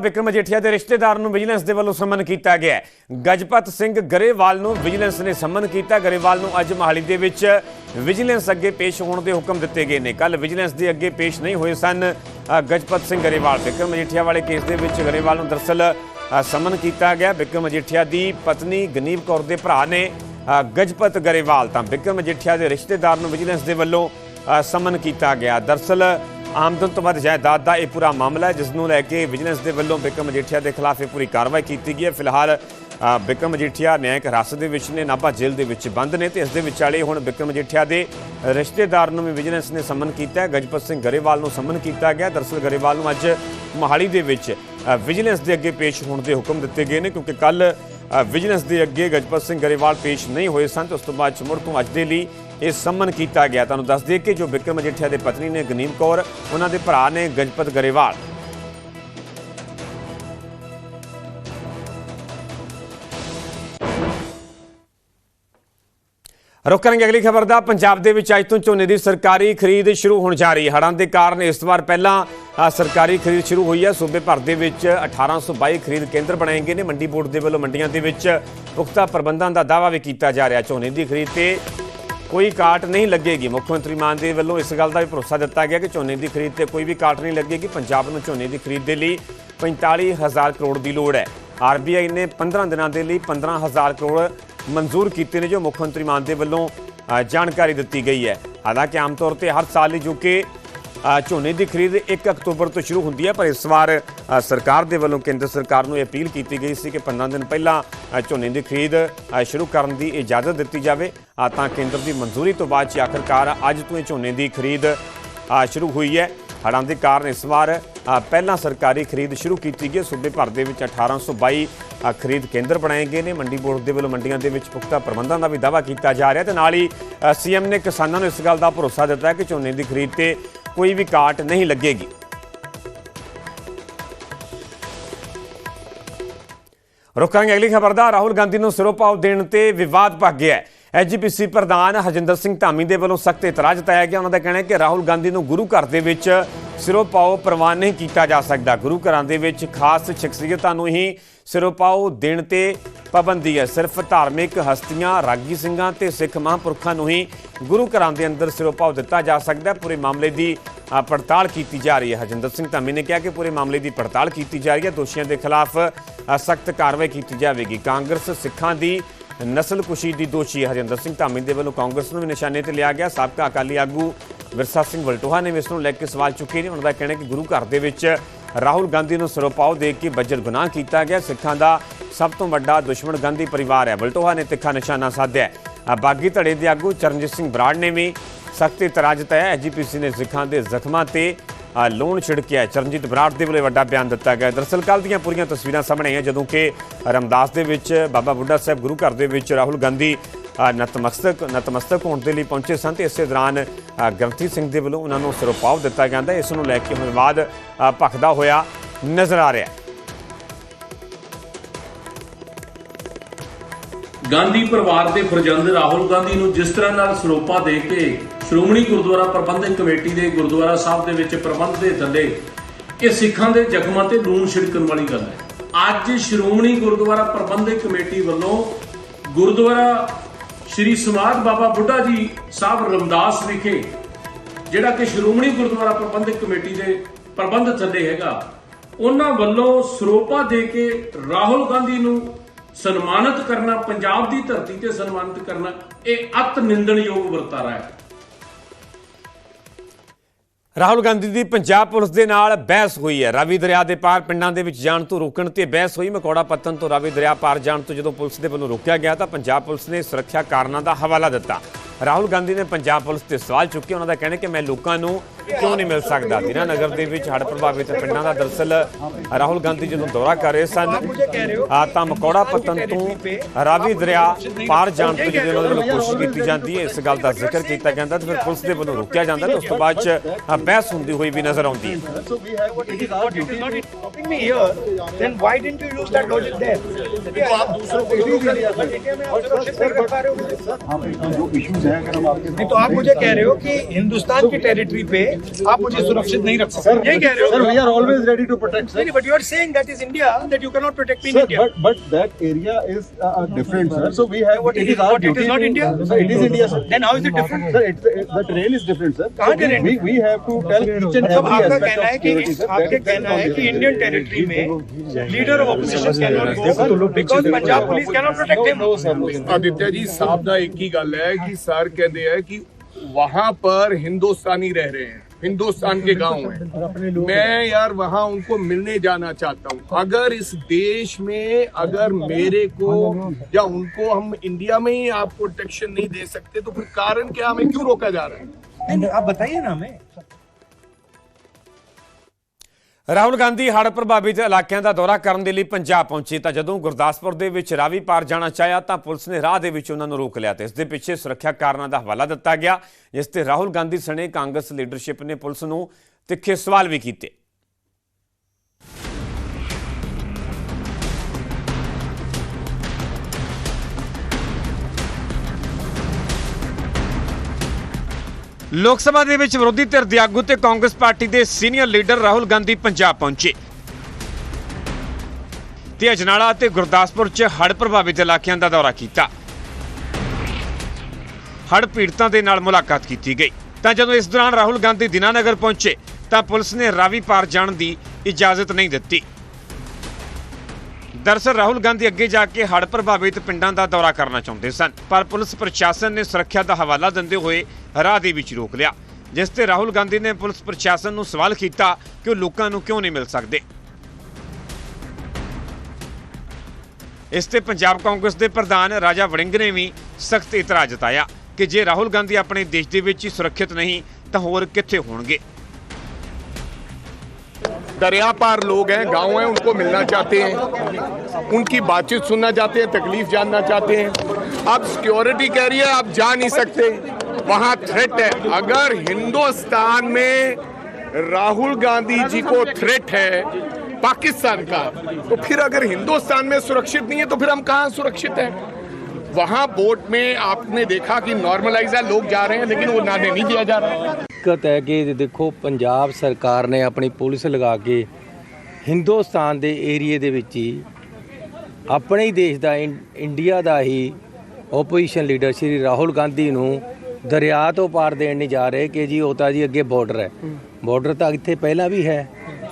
ਵਿਕਰਮ ਮਜੀਠੀਆ ਦੇ ਰਿਸ਼ਤੇਦਾਰ ਨੂੰ ਵਿਜੀਲੈਂਸ ਦੇ ਵੱਲੋਂ ਸਮਨ ਕੀਤਾ ਗਿਆ ਹੈ। ਗਜਪਤ ਸਿੰਘ ਗਰੇਵਾਲ ਨੂੰ ਵਿਜੀਲੈਂਸ ਨੇ ਸਮਨ ਕੀਤਾ। ਗਰੇਵਾਲ ਨੂੰ ਅੱਜ ਮਹਾਲੀ ਦੇ ਵਿੱਚ ਵਿਜੀਲੈਂਸ ਅੱਗੇ ਪੇਸ਼ ਹੋਣ ਦੇ ਹੁਕਮ ਦਿੱਤੇ ਗਏ ਨੇ। ਕੱਲ ਵਿਜੀਲੈਂਸ ਦੇ ਅੱਗੇ ਪੇਸ਼ ਨਹੀਂ ਹੋਏ ਸਨ ਗਜਪਤ ਸਿੰਘ ਗਰੇਵਾਲ। ਵਿਕਰਮ ਮਜੀਠੀਆ ਵਾਲੇ ਕੇਸ ਦੇ ਵਿੱਚ ਗਰੇਵਾਲ ਨੂੰ ਦਰਸਲ ਸਮਨ ਕੀਤਾ ਗਿਆ। ਵਿਕਰਮ ਮਜੀਠੀਆ ਦੀ ਪਤਨੀ ਗਨੀਵ ਕੌਰ ਦੇ ਭਰਾ ਨੇ ਗਜਪਤ ਗਰੇਵਾਲ ਤਾਂ ਵਿਕਰਮ ਅਜੀਠੀਆ ਦੇ ਰਿਸ਼ਤੇਦਾਰ ਨੂੰ ਵਿਜੀਲੈਂਸ ਦੇ ਵੱਲੋਂ ਸਮਨ ਕੀਤਾ ਗਿਆ। ਦਰਸਲ ਆਮਦਨ ਤੋਂ ਵੱਧ ਜਾਇਦਾਦ ਦਾ ਇਹ ਪੂਰਾ ਮਾਮਲਾ ਹੈ ਜਿਸ ਨੂੰ ਲੈ ਕੇ ਵਿਜੀਲੈਂਸ ਦੇ ਵੱਲੋਂ ਬਿਕਰਮ ਮਜੀਠੀਆ ਦੇ ਖਿਲਾਫ ਇਹ ਪੂਰੀ ਕਾਰਵਾਈ ਕੀਤੀ ਗਈ ਹੈ। ਫਿਲਹਾਲ ਅ, ਬਿਕਰਮ ਮਜੀਠੀਆ ਨਿਆਂਇਕ ਹਿਰਾਸਤ ਦੇ ਵਿੱਚ ਨੇ ਨਾਭਾ ਜੇਲ੍ਹ ਦੇ ਵਿੱਚ ਬੰਦ ਨੇ ਤੇ ਇਸ ਦੇ ਵਿਚਾਲੇ ਹੁਣ ਬਿਕਰਮ ਮਜੀਠੀਆ ਦੇ ਰਿਸ਼ਤੇਦਾਰ ਨੂੰ ਵੀ ਵਿਜੀਲੈਂਸ ਨੇ ਸਮਨ ਕੀਤਾ ਹੈ। ਗਜਪਤ ਸਿੰਘ ਗਰੇਵਾਲ ਨੂੰ ਸੰਮਨ ਕੀਤਾ ਗਿਆ। ਦਰਸਲ ਗਰੇਵਾਲ ਨੂੰ ਅੱਜ ਮੋਹਾਲੀ ਦੇ ਵਿੱਚ ਵਿਜੀਲੈਂਸ ਦੇ ਅੱਗੇ ਪੇਸ਼ ਹੋਣ ਦੇ ਹੁਕਮ ਦਿੱਤੇ ਗਏ ਨੇ ਕਿਉਂਕਿ ਕੱਲ ਵਿਜੀਲੈਂਸ ਦੇ ਅੱਗੇ ਗਜਪਤ ਸਿੰਘ ਗਰੇਵਾਲ ਪੇਸ਼ ਨਹੀਂ ਹੋਏ ਸਨ ਤੇ ਉਸ ਤੋਂ ਬਾਅਦ ਮੁੜ ਤੋਂ ਅੱਜ ਦੇ ਲਈ ਇਹ ਸੰਮਨ ਕੀਤਾ ਗਿਆ। ਤੁਹਾਨੂੰ ਦੱਸ ਦਈਏ ਕਿ ਜੋ ਬਿਕਰਮ ਮਜੀਠੀਆ ਦੇ ਪਤਨੀ ਨੇ ਗਨੀਮ ਕੌਰ, ਉਹਨਾਂ ਦੇ ਭਰਾ ਨੇ ਗਜਪਤ ਗਰੇਵਾਲ। ਰੁਕ ਕਰਾਂਗੇ ਅਗਲੀ ਖਬਰ ਦਾ। ਪੰਜਾਬ ਦੇ ਵਿੱਚ ਅੱਜ ਤੋਂ ਝੋਨੇ ਦੀ ਸਰਕਾਰੀ ਖਰੀਦ ਸ਼ੁਰੂ ਹੋਣ ਜਾ ਰਹੀ ਹੈ। ਹੜ੍ਹਾਂ ਦੇ ਕਾਰਨ ਇਸ ਵਾਰ ਪਹਿਲਾਂ ਸਰਕਾਰੀ ਖਰੀਦ ਸ਼ੁਰੂ ਹੋਈ ਹੈ। ਸੂਬੇ ਭਰ ਦੇ ਵਿੱਚ 1822 ਖਰੀਦ ਕੇਂਦਰ ਬਣਾਏ ਗਏ ਨੇ। ਮੰਡੀ ਬੋਰਡ ਦੇ ਵੱਲੋਂ ਮੰਡੀਆਂ ਦੇ ਵਿੱਚ ਪੁਖਤਾ ਪ੍ਰਬੰਧਾਂ ਦਾ ਦਾਅਵਾ ਵੀ ਕੀਤਾ ਜਾ ਰਿਹਾ। ਝੋਨੇ ਦੀ ਖਰੀਦ ਤੇ ਕੋਈ ਕਾਟ ਨਹੀਂ ਲੱਗੇਗੀ। ਮੁੱਖ ਮੰਤਰੀ ਮਾਨ ਦੇ ਵੱਲੋਂ ਇਸ ਗੱਲ ਦਾ ਵੀ ਭਰੋਸਾ ਦਿੱਤਾ ਗਿਆ ਕਿ ਝੋਨੇ ਦੀ ਖਰੀਦ ਤੇ ਕੋਈ ਵੀ ਕਾਟ ਨਹੀਂ ਲੱਗੇਗੀ। ਪੰਜਾਬ ਨੂੰ ਝੋਨੇ ਦੀ ਖਰੀਦ ਦੇ ਲਈ 45000 ਕਰੋੜ ਦੀ ਲੋੜ ਹੈ। ਆਰਬੀਆਈ ਨੇ 15 ਦਿਨਾਂ ਦੇ ਲਈ 15000 ਕਰੋੜ ਮਨਜ਼ੂਰ ਕੀਤੇ ਨੇ, ਜੋ ਮੁੱਖ ਮੰਤਰੀ ਮਾਨ ਦੇ ਵੱਲੋਂ ਜਾਣਕਾਰੀ ਦਿੱਤੀ ਗਈ ਹੈ। ਹਾਲਾਂਕਿ ਆਮ ਤੌਰ ਤੇ ਹਰ ਸਾਲ ਹੀ ਜੋ ਕਿ ਝੋਨੇ ਦੀ ਖਰੀਦ 1 ਅਕਤੂਬਰ ਤੋਂ ਸ਼ੁਰੂ ਹੁੰਦੀ ਹੈ ਪਰ ਇਸ ਵਾਰ ਸਰਕਾਰ ਦੇ ਵੱਲੋਂ ਕੇਂਦਰ ਸਰਕਾਰ ਨੂੰ ਇਹ ਅਪੀਲ ਕੀਤੀ ਗਈ ਸੀ ਕਿ 15 ਦਿਨ ਪਹਿਲਾਂ ਝੋਨੇ ਦੀ ਖਰੀਦ ਸ਼ੁਰੂ ਕਰਨ ਦੀ ਇਜਾਜ਼ਤ ਦਿੱਤੀ ਜਾਵੇ। ਤਾਂ ਕੇਂਦਰ ਦੀ ਮਨਜ਼ੂਰੀ ਤੋਂ ਬਾਅਦ 'ਚ ਆਖਰਕਾਰ ਅੱਜ ਤੋਂ ਇਹ ਝੋਨੇ ਦੀ ਖਰੀਦ ਸ਼ੁਰੂ ਹੋਈ ਹੈ। ਹੜ੍ਹਾਂ ਦੇ ਕਾਰਨ ਇਸ ਵਾਰ ਪਹਿਲਾਂ ਸਰਕਾਰੀ ਖਰੀਦ ਸ਼ੁਰੂ ਕੀਤੀ ਗਈ ਹੈ। ਸੂਬੇ ਭਰ ਦੇ ਵਿੱਚ 1822 ਅ, ਖਰੀਦ ਕੇਂਦਰ ਬਣਾਏ ਗਏ ਨੇ। ਮੰਡੀ ਬੋਰਡ ਦੇ ਵੱਲੋਂ ਮੰਡੀਆਂ ਦੇ ਵਿੱਚ ਪੁਖਤਾ ਪ੍ਰਬੰਧਾਂ ਦਾ ਵੀ ਦਾਅਵਾ ਕੀਤਾ ਜਾ ਰਿਹਾ ਤੇ ਨਾਲ ਹੀ ਸੀਐਮ ਨੇ ਕਿਸਾਨਾਂ ਨੂੰ ਇਸ ਗੱਲ ਦਾ ਭਰੋਸਾ ਦਿੱਤਾ ਕਿ ਝੋਨੇ ਦੀ ਖਰੀਦ ਤੇ ਕੋਈ ਵੀ ਕਾਟ ਨਹੀਂ ਲੱਗੇਗੀ। ਰੁਕਾਂਗੇ ਅਗਲੀ ਖਬਰ ਦਾ ਰਾਹੁਲ ਗਾਂਧੀ ਨੂੰ ਸਿਰੋਪਾਓ ਦੇਣ ਤੇ ਵਿਵਾਦ ਭੱਗ ਗਿਆ ਹੈ। ਐਜੀਪੀਸੀ ਪ੍ਰਧਾਨ ਹਰਜਿੰਦਰ ਸਿੰਘ ਧਾਮੀ ਦੇ ਵੱਲੋਂ ਸਖਤ ਇਤਰਾਜ਼ ਜਤਾਇਆ ਗਿਆ। ਉਹਨਾਂ ਦਾ ਕਹਿਣਾ ਹੈ ਕਿ ਰਾਹੁਲ ਗਾਂਧੀ ਨੂੰ ਗੁਰੂ ਘਰ ਦੇ ਵਿੱਚ ਸਿਰੋਪਾਓ ਪ੍ਰਵਾਨ ਨਹੀਂ ਕੀਤਾ ਜਾ ਸਕਦਾ। ਗੁਰੂ ਘਰਾਂ ਦੇ ਵਿੱਚ ਖਾਸ ਸ਼ਖਸੀਅਤਾਂ ਨੂੰ ਹੀ ਸਿਰੋਪਾਓ ਦੇਣ ਤੇ ਪਾਬੰਦੀ ਹੈ। ਸਿਰਫ ਧਾਰਮਿਕ ਹਸਤੀਆਂ, ਰਾਗੀ ਸਿੰਘਾਂ ਤੇ ਸਿੱਖ ਮਹਾਂਪੁਰਖਾਂ ਨੂੰ ਹੀ ਗੁਰੂ ਘਰਾਂ ਦੇ ਅੰਦਰ ਸਿਰੋਪਾਓ ਦਿੱਤਾ ਜਾ ਸਕਦਾ ਹੈ। ਪੂਰੇ ਮਾਮਲੇ ਦੀ ਪੜਤਾਲ ਕੀਤੀ ਜਾ ਰਹੀ ਹੈ। ਹਰਜਿੰਦਰ ਸਿੰਘ ਧਾਮੀ ਨੇ ਕਿਹਾ ਕਿ ਪੂਰੇ ਮਾਮਲੇ ਦੀ ਪੜਤਾਲ ਕੀਤੀ ਜਾ ਰਹੀ ਹੈ। ਦੋਸ਼ੀਆਂ ਦੇ ਖਿਲਾਫ ਸਖਤ ਕਾਰਵਾਈ ਕੀਤੀ ਜਾਵੇਗੀ। ਕਾਂਗਰਸ ਸਿੱਖਾਂ ਦੀ ਨਸਲਕੁਸ਼ੀ ਦੀ ਦੋਸ਼ੀ ਹੈ। ਹਰਜਿੰਦਰ ਸਿੰਘ ਧਾਮੀ ਦੇ ਵੱਲੋਂ ਕਾਂਗਰਸ ਨੂੰ ਵੀ ਨਿਸ਼ਾਨੇ ਤੇ ਲਿਆ ਗਿਆ। ਸਾਬਕਾ ਅਕਾਲੀ ਆਗੂ ਵਿਰਸਾ ਸਿੰਘ ਵਲਟੋਹਾ ਨੇ ਵੀ ਇਸ ਨੂੰ ਲੈ ਕੇ ਸਵਾਲ ਚੁੱਕੇ ਨੇ। ਉਹਨਾਂ ਦਾ ਕਹਿਣਾ ਕਿ ਗੁਰੂ ਘਰ ਦੇ ਵਿੱਚ ਰਾਹੁਲ ਗਾਂਧੀ ਨੂੰ ਸਿਰੋਪਾਓ ਦੇ ਕੇ ਬੱਜਰ ਗੁਨਾਹ ਕੀਤਾ ਗਿਆ। ਸਿੱਖਾਂ ਦਾ ਸਭ ਤੋਂ ਵੱਡਾ ਦੁਸ਼ਮਣ ਗਾਂਧੀ ਪਰਿਵਾਰ ਹੈ। ਵਲਟੋਹਾ ਨੇ ਤਿੱਖਾ ਨਿਸ਼ਾਨਾ ਸਾਧਿਆ ਬਾਗੀ ਧੜੇ ਦੇ ਆਗੂ ਚਰਨਜੀਤ ਸਿੰਘ ਬਰਾੜ ਨੇ ਵੀ ਸਖਤ ਇਤਰਾਜ਼ ਜਤਾਇਆ ਐਜੀਪੀਸੀ ਨੇ ਸਿੱਖਾਂ ਦੇ ਜ਼ਖਮਾਂ ਤੇ ਲੋਨ ਛਿੜਕਿਆ ਚਰਨਜੀਤ ਬਰਾੜ ਦੇ ਵੱਲੋਂ ਵੱਡਾ ਬਿਆਨ ਦਿੱਤਾ ਗਿਆ ਦਰਅਸਲ ਕੱਲ ਦੀਆਂ ਪੂਰੀਆਂ ਤਸਵੀਰਾਂ ਸਾਹਮਣੇ ਆਈਆਂ ਜਦੋਂ ਕਿ ਰਮਦਾਸ ਦੇ ਵਿੱਚ ਬਾਬਾ ਬੁੱਢਾ ਸਾਹਿਬ ਗੁਰੂ ਘਰ ਦੇ ਵਿੱਚ ਰਾਹੁਲ ਗਾਂਧੀ ਨਤਮਸਤਕ ਨਤਮਸਤਕ ਹੋਣ ਦੇ ਲਈ ਪਹੁੰਚੇ ਸਨ ਤੇ ਇਸੇ ਦੌਰਾਨ ਅ, ਗ੍ਰੰਥੀ ਸਿੰਘ ਦੇ ਵੱਲੋਂ ਉਹਨਾਂ ਨੂੰ ਸਿਰੋਪਾਵ ਦਿੱਤਾ ਜਾਂਦਾ ਇਸ ਨੂੰ ਲੈ ਕੇ ਹੁਣ ਵਿਵਾਦ ਭਖਦਾ ਹੋਇਆ ਨਜ਼ਰ ਆ ਰਿਹਾ ਹੈ। ਗਾਂਧੀ ਪਰਿਵਾਰ ਦੇ ਫਰਜ਼ੰਦ ਰਾਹੁਲ ਗਾਂਧੀ ਨੂੰ ਜਿਸ ਤਰ੍ਹਾਂ ਨਾਲ ਸਰੋਪਾ ਦੇ ਕੇ ਸ਼੍ਰੋਮਣੀ ਗੁਰਦੁਆਰਾ ਪ੍ਰਬੰਧਕ ਕਮੇਟੀ ਦੇ ਗੁਰਦੁਆਰਾ ਸਾਹਿਬ ਦੇ ਵਿੱਚ ਪ੍ਰਬੰਧ ਦੇ ਥੱਲੇ ਇਹ ਸਿੱਖਾਂ ਦੇ ਜ਼ਖਮਾਂ ਤੇ ਲੂਣ ਛਿੜਕਣ ਵਾਲੀ ਗੱਲ ਹੈ। ਅੱਜ ਸ਼੍ਰੋਮਣੀ ਗੁਰਦੁਆਰਾ ਪ੍ਰਬੰਧਕ ਕਮੇਟੀ ਵੱਲੋਂ ਗੁਰਦੁਆਰਾ ਸ੍ਰੀ ਸਮਾਧ ਬਾਬਾ ਬੁੱਢਾ ਜੀ ਸਾਹਿਬ ਰਮਦਾਸ ਵਿਖੇ, ਜਿਹੜਾ ਕਿ ਸ਼੍ਰੋਮਣੀ ਗੁਰਦੁਆਰਾ ਪ੍ਰਬੰਧਕ ਕਮੇਟੀ ਦੇ ਪ੍ਰਬੰਧ ਥੱਲੇ ਹੈਗਾ, ਉਹਨਾਂ ਵੱਲੋਂ ਸਰੋਪਾ ਦੇ ਕੇ ਰਾਹੁਲ ਗਾਂਧੀ ਨੂੰ ਸਨਮਾਨਿਤ ਕਰਨਾ, ਪੰਜਾਬ ਦੀ ਧਰਤੀ ਤੇ ਸਨਮਾਨਿਤ ਕਰਨਾ, ਇਹ ਅਤ ਨਿੰਦਣਯੋਗ ਵਰਤਾਰਾ ਹੈ। ਰਾਹੁਲ ਗਾਂਧੀ ਦੀ ਪੰਜਾਬ ਪੁਲਿਸ ਦੇ ਨਾਲ ਬਹਿਸ ਹੋਈ ਹੈ। ਰਾਵੀ ਦਰਿਆ ਦੇ ਪਾਰ ਪਿੰਡਾਂ ਦੇ ਵਿੱਚ ਜਾਣ ਤੋਂ ਰੋਕਣ ਤੇ ਬਹਿਸ ਹੋਈ। ਮਕੌੜਾ ਪੱਤਨ ਤੋਂ ਰਾਵੀ ਦਰਿਆ ਪਾਰ ਜਾਣ ਤੋਂ ਜਦੋਂ ਪੁਲਿਸ ਦੇ ਵੱਲੋਂ ਰੋਕਿਆ ਗਿਆ ਤਾਂ ਪੰਜਾਬ ਪੁਲਿਸ ਨੇ ਸੁਰੱਖਿਆ ਕਾਰਨਾਂ ਦਾ ਹਵਾਲਾ ਦਿੱਤਾ। ਰਾਹੁਲ ਗਾਂਧੀ ਨੇ ਪੰਜਾਬ ਪੁਲਿਸ ਤੇ ਸਵਾਲ ਚੁੱਕੇ। ਉਹਨਾਂ ਦਾ ਕਹਿਣਾ ਕਿ ਮੈਂ ਲੋਕਾਂ ਨੂੰ ਕਿਉਂ ਨਹੀਂ ਮਿਲ ਸਕਦਾ ਦਿਨਾ ਨਗਰ ਦੇ ਵਿੱਚ ਹੜ੍ਹ ਪ੍ਰਭਾਵਿਤ ਪਿੰਡਾਂ ਦਾ ਦਰਸਲ ਰਾਹੁਲ ਗਾਂਧੀ ਜਦੋਂ ਦੌਰਾ ਕਰ ਰਹੇ ਸਨ ਆ ਤਾਂ ਮਕੌੜਾ ਪੱਤਨ ਤੋਂ ਰਾਵੀ ਦਰਿਆ ਪਾਰ ਜਾਣ ਤੋਂ ਜਦੋਂ ਉਹਨਾਂ ਦੇ ਵੱਲੋਂ ਕੋਸ਼ਿਸ਼ ਕੀਤੀ ਜਾਂਦੀ ਹੈ ਇਸ ਗੱਲ ਦਾ ਜ਼ਿਕਰ ਕੀਤਾ ਜਾਂਦਾ ਤੇ ਫਿਰ ਪੁਲਿਸ ਦੇ ਵੱਲੋਂ ਰੋਕਿਆ ਜਾਂਦਾ ਤੇ ਉਸ ਤੋਂ ਬਾਅਦ ਚ ਅ, ਬਹਿਸ ਹੁੰਦੀ ਹੋਈ ਵੀ ਨਜ਼ਰ ਆਉਂਦੀ ਹੈ So we have what it is our duty. If you stopping me here, then why didn't you use that logic there? आप दूसरों को But India में आप सुरक्षित नहीं कर पा रहे हो मुझे। हाँ भाई, जो इश्यूज है अगर हम आपके नहीं तो आप मुझे कह रहे हो कि हिंदुस्तान की टेरिटरी पे आप मुझे सुरक्षित नहीं रख सकते यही कह रहे सर हो we are always ready to protect sir नहीं but you are saying that is India that you can not protect in Sir, India but but that area is uh, uh, different, sir. So we have What it is is our what, it is duty not to- India? Sir, it is India, sir. Then how is it different? Sir, it's, it, the terrain is different, sir. कहाँ So terrain we, we have to tell each and मतलब every आपका aspect कहना of है कि security, sir. आपके That is- कहना है कि इंडियन टेरिटरी में leader of opposition can not go because Punjab police can not protect him No, sir, no, sir. Aditya ji Sahib ਦਾ ਇੱਕ ਹੀ ਗੱਲ ਹੈ ਕਿ ਸਰ ਕਹਿੰਦੇ ਆ ਕਿ वहां पर हिंदुस्तानी रह रहे हैं हिंदुस्तान के गाँव हैं। मैं यार वहाँ उनको मिलने जाना चाहता हूँ। अगर इस देश में अगर मेरे को या उनको हम इंडिया में ही आप प्रोटेक्शन नहीं दे सकते तो फिर कारण क्या? हमें क्यों रोका जा रहा है? नहीं, नहीं, आप बताइए ना हमें। ਰਾਹੁਲ ਗਾਂਧੀ ਹੜ੍ਹ ਪ੍ਰਭਾਵਿਤ ਇਲਾਕਿਆਂ ਦਾ ਦੌਰਾ ਕਰਨ ਦੇ ਲਈ ਪੰਜਾਬ ਪਹੁੰਚੇ ਤਾਂ ਜਦੋਂ ਗੁਰਦਾਸਪੁਰ ਦੇ ਵਿੱਚ ਰਾਵੀ ਪਾਰ ਜਾਣਾ ਚਾਹਿਆ ਤਾਂ ਪੁਲਿਸ ਨੇ ਰਾਹ ਦੇ ਵਿੱਚ ਉਹਨਾਂ ਨੂੰ ਰੋਕ ਲਿਆ ਤੇ ਇਸ ਦੇ ਪਿੱਛੇ ਸੁਰੱਖਿਆ ਕਾਰਨਾਂ ਦਾ ਹਵਾਲਾ ਦਿੱਤਾ ਗਿਆ, ਜਿਸ ਤੇ ਰਾਹੁਲ ਗਾਂਧੀ ਸਣੇ ਕਾਂਗਰਸ ਲੀਡਰਸ਼ਿਪ ਨੇ ਪੁਲਿਸ ਨੂੰ ਤਿੱਖੇ ਸਵਾਲ ਵੀ ਕੀਤੇ। ਲੋਕ ਸਭਾ ਦੇ ਵਿੱਚ ਵਿਰੋਧੀ ਧਿਰ ਦੇ ਆਗੂ ਤੇ ਕਾਂਗਰਸ ਪਾਰਟੀ ਦੇ ਸੀਨੀਅਰ ਲੀਡਰ ਰਾਹੁਲ ਗਾਂਧੀ ਪੰਜਾਬ ਪਹੁੰਚੇ। ਤੇ ਅਜਨਾਲਾ ਅਤੇ ਗੁਰਦਾਸਪੁਰ 'ਚ ਹੜ੍ਹ ਪ੍ਰਭਾਵਿਤ ਇਲਾਕਿਆਂ ਦਾ ਦੌਰਾ ਕੀਤਾ। ਹੜ੍ਹ ਪੀੜਤਾਂ ਦੇ ਨਾਲ ਮੁਲਾਕਾਤ ਕੀਤੀ ਗਈ। ਤਾਂ ਜਦੋਂ ਇਸ ਦੌਰਾਨ ਰਾਹੁਲ ਗਾਂਧੀ ਦਿਨਾਨਗਰ ਪਹੁੰਚੇ, ਤਾਂ ਪੁਲਿਸ ਨੇ ਰਾਵੀ ਪਾਰ ਜਾਣ ਦੀ ਇਜਾਜ਼ਤ ਨਹੀਂ ਦਿੱਤੀ। ਦਰਸਲ ਰਾਹੁਲ ਗਾਂਧੀ ਅੱਗੇ ਜਾ ਕੇ ਹੜ੍ਹ ਪ੍ਰਭਾਵਿਤ ਪਿੰਡਾਂ ਦਾ ਦੌਰਾ ਕਰਨਾ ਚਾਹੁੰਦੇ ਸਨ, ਪਰ ਪੁਲਿਸ ਪ੍ਰਸ਼ਾਸਨ ਨੇ ਸੁਰੱਖਿਆ ਦਾ ਹਵਾਲਾ ਦਿੰਦੇ ਹੋਏ ਰਾਹ ਦੇ ਵਿੱਚ ਰੋਕ ਲਿਆ ਜਿਸ ਤੇ ਰਾਹੁਲ ਗਾਂਧੀ ਨੇ ਪੁਲਿਸ ਪ੍ਰਸ਼ਾਸਨ ਨੂੰ ਸਵਾਲ ਕੀਤਾ ਕਿ ਉਹ ਲੋਕਾਂ ਨੂੰ ਕਿਉਂ ਨਹੀਂ ਮਿਲ ਸਕਦੇ ਇਸ ਤੇ ਪੰਜਾਬ ਕਾਂਗਰਸ ਦੇ ਪ੍ਰਧਾਨ ਰਾਜਾ ਵੜਿੰਗ ਨੇ ਵੀ ਸਖਤ ਇਤਰਾਜ਼ ਜਤਾਇਆ ਕਿ ਜੇ ਰਾਹੁਲ ਗਾਂਧੀ ਆਪਣੇ ਦੇਸ਼ ਦੇ ਵਿੱਚ ਹੀ ਸੁਰੱਖਿਅਤ ਨਹੀਂ ਤਾਂ ਹੋਰ ਕਿੱਥੇ ਹੋਣਗੇ दरिया पार लोग हैं गांव हैं उनको मिलना चाहते हैं उनकी बातचीत सुनना चाहते हैं तकलीफ जानना चाहते हैं अब सिक्योरिटी कह रही है आप जा नहीं सकते वहां थ्रेट है अगर हिंदुस्तान में राहुल गांधी जी को थ्रेट है पाकिस्तान का तो फिर अगर हिंदुस्तान में सुरक्षित नहीं है तो फिर हम कहाँ सुरक्षित हैं वहां बोट में आपने देखा कि नॉर्मलाइज है लोग जा रहे हैं लेकिन वो नाने नहीं दिया जा रहा है ਦਿੱਕਤ ਹੈ ਕਿ ਦੇਖੋ ਪੰਜਾਬ ਸਰਕਾਰ ਨੇ ਆਪਣੀ ਪੁਲਿਸ ਲਗਾ ਕੇ ਹਿੰਦੁਸਤਾਨ ਦੇ ਏਰੀਏ ਦੇ ਵਿੱਚ ਹੀ ਆਪਣੇ ਹੀ ਦੇਸ਼ ਦਾ ਇੰ- ਇੰਡੀਆ ਦਾ ਹੀ ਓਪੋਜੀਸ਼ਨ ਲੀਡਰ ਸ਼੍ਰੀ ਰਾਹੁਲ ਗਾਂਧੀ ਨੂੰ ਦਰਿਆ ਤੋਂ ਪਾਰ ਦੇਣ ਨਹੀਂ ਜਾ ਰਹੇ ਕਿ ਜੀ ਉਹ ਤਾਂ ਜੀ ਅੱਗੇ ਬਾਰਡਰ ਹੈ। ਬਾਰਡਰ ਤਾਂ ਇੱਥੇ ਪਹਿਲਾਂ ਵੀ ਹੈ।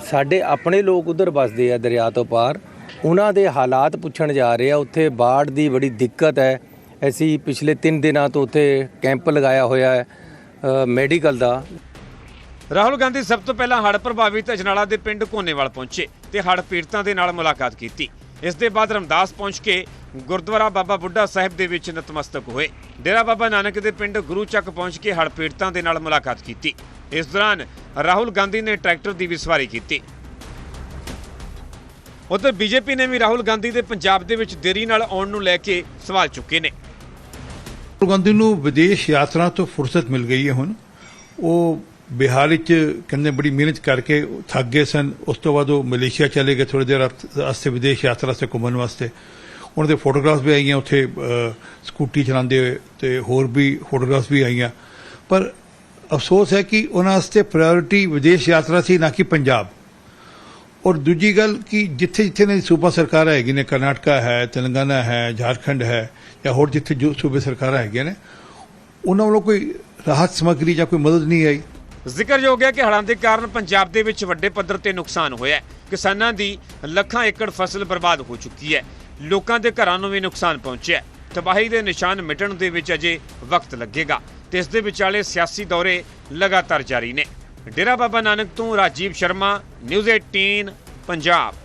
ਸਾਡੇ ਆਪਣੇ ਲੋਕ ਉਧਰ ਵੱਸਦੇ ਆ ਦਰਿਆ ਤੋਂ ਪਾਰ। ਉਹਨਾਂ ਦੇ ਹਾਲਾਤ ਪੁੱਛਣ ਜਾ ਰਹੇ ਆ। ਉੱਥੇ ਬਾੜ ਦੀ ਬੜੀ ਦਿੱਕਤ ਹੈ। ਅਸੀਂ ਪਿਛਲੇ 3 ਦਿਨਾਂ ਤੋਂ ਉੱਥੇ ਕੈਂਪ ਲਗਾਇਆ ਹੋਇਆ ਹੈ ਮੈਡੀਕਲ ਦਾ। ਰਾਹੁਲ ਗਾਂਧੀ ਸਭ ਤੋਂ ਪਹਿਲਾਂ ਹੜ੍ਹ ਪ੍ਰਭਾਵਿਤ ਅਜਨਾਲਾ ਦੇ ਪਿੰਡ ਕੋਨੇਵਾਲ ਪਹੁੰਚੇ ਤੇ ਹੜ੍ਹ ਪੀੜਤਾਂ ਦੇ ਨਾਲ ਮੁਲਾਕਾਤ ਕੀਤੀ। ਇਸ ਦੇ ਬਾਅਦ ਰਮਦਾਸ ਪਹੁੰਚ ਕੇ ਗੁਰਦੁਆਰਾ ਬਾਬਾ ਬੁੱਢਾ ਸਾਹਿਬ ਦੇ ਵਿੱਚ ਨਤਮਸਤਕ ਹੋਏ। ਡੇਰਾ ਬਾਬਾ ਨਾਨਕ ਦੇ ਪਿੰਡ ਗੁਰੂ ਚੱਕ ਪਹੁੰਚ ਕੇ ਹੜ੍ਹ ਪੀੜਤਾਂ ਦੇ ਨਾਲ ਮੁਲਾਕਾਤ ਕੀਤੀ। ਇਸ ਦੌਰਾਨ ਰਾਹੁਲ ਗਾਂਧੀ ਨੇ ਟਰੈਕਟਰ ਦੀ ਵੀ ਸਵਾਰੀ ਕੀਤੀ। ਉਧਰ ਬੀਜੇਪੀ ਨੇ ਵੀ ਰਾਹੁਲ ਗਾਂਧੀ ਦੇ ਪੰਜਾਬ ਦੇ ਵਿੱਚ ਦੇਰੀ ਨਾਲ ਆਉਣ ਨੂੰ ਲੈ ਕੇ ਸਵਾਲ ਚੁੱਕੇ ਨੇ। ਰਾਹੁਲ ਗਾਂਧੀ ਨੂੰ ਵਿਦੇਸ਼ ਯਾਤਰਾ ਤੋਂ ਫੁਰਸਤ ਮਿਲ ਗਈ ਹੈ ਹੁਣ। ਉਹ ਬਿਹਾਰ ਵਿੱਚ ਕਹਿੰਦੇ ਬੜੀ ਮਿਹਨਤ ਕਰਕੇ ਥੱਕ ਗਏ ਸਨ। ਉਸ ਤੋਂ ਬਾਅਦ ਉਹ ਮਲੇਸ਼ੀਆ ਚਲੇ ਗਏ ਥੋੜੀ ਦੇਰ ਵਾਸਤੇ ਵਿਦੇਸ਼ ਯਾਤਰਾ ਤੇ ਘੁੰਮਣ ਵਾਸਤੇ। ਉਹਨਾਂ ਦੇ ਫੋਟੋਗ੍ਰਾਫਸ ਵੀ ਆਈਆਂ ਉੱਥੇ ਸਕੂਟੀ ਚਲਾਉਂਦੇ ਹੋਏ ਤੇ ਹੋਰ ਵੀ ਫੋਟੋਗ੍ਰਾਫਸ ਵੀ ਆਈਆਂ। ਪਰ ਅਫਸੋਸ ਹੈ ਕਿ ਉਹਨਾਂ ਵਾਸਤੇ ਪ੍ਰਾਇੋਰਟੀ ਵਿਦੇਸ਼ ਯਾਤਰਾ ਸੀ, ਨਾ ਕਿ ਪੰਜਾਬ। ਔਰ ਦੂਜੀ ਗੱਲ ਕਿ ਜਿੱਥੇ ਜਿੱਥੇ ਨੇ ਸੂਬਾ ਸਰਕਾਰਾਂ ਹੈਗੀ ਨੇ, ਕਰਨਾਟਕਾ ਹੈ, ਤੇਲੰਗਾਨਾ ਹੈ, ਝਾਰਖੰਡ ਹੈ ਜਾਂ ਹੋਰ ਜਿੱਥੇ ਜੋ ਸੂਬੇ ਸਰਕਾਰਾਂ ਹੈਗੀਆਂ ਨੇ, ਉਹਨਾਂ ਵੱਲੋਂ ਕੋਈ ਰਾਹਤ ਸਮੱਗਰੀ ਜਾਂ ਕੋਈ ਮਦਦ ਨਹੀਂ ਆਈ। ਜ਼ਿਕਰਯੋਗ ਹੈ ਕਿ ਹੜ੍ਹਾਂ ਦੇ ਕਾਰਨ ਪੰਜਾਬ ਦੇ ਵਿੱਚ ਵੱਡੇ ਪੱਧਰ ਤੇ ਨੁਕਸਾਨ ਹੋਇਆ ਹੈ। ਕਿਸਾਨਾਂ ਦੀ ਲੱਖਾਂ ਏਕੜ ਫਸਲ ਬਰਬਾਦ ਹੋ ਚੁੱਕੀ ਹੈ। ਲੋਕਾਂ ਦੇ ਘਰਾਂ ਨੂੰ ਵੀ ਨੁਕਸਾਨ ਪਹੁੰਚਿਆ ਤਬਾਹੀ ਦੇ ਨਿਸ਼ਾਨ ਮਿਟਣ ਦੇ ਵਿੱਚ ਅਜੇ ਵਕਤ ਲੱਗੇਗਾ ਤੇ ਇਸ ਦੇ ਵਿਚਾਲੇ ਸਿਆਸੀ ਦੌਰੇ ਲਗਾਤਾਰ ਜਾਰੀ ਨੇ। ਡੇਰਾ ਬਾਬਾ ਨਾਨਕ ਤੋਂ ਰਾਜੀਵ ਸ਼ਰਮਾ, ਨਿਊਜ਼ 18 ਪੰਜਾਬ।